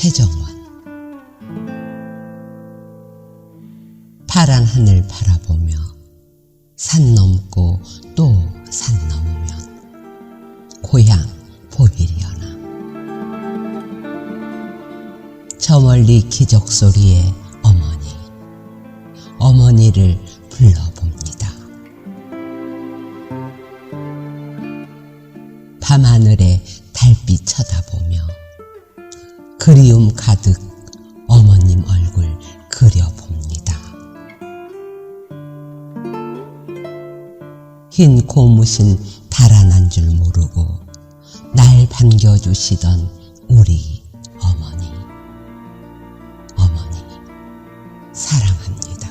최정원 파란 하늘 바라보며 산 넘고 또 산 넘으면 고향 보이려나 저 멀리 기적 소리에 어머니 어머니를 불러봅니다. 밤하늘에 달빛 쳐다보며 그리움 가득 어머님 얼굴 그려봅니다. 흰 고무신 달아난 줄 모르고 날 반겨주시던 우리 어머니. 어머니, 사랑합니다.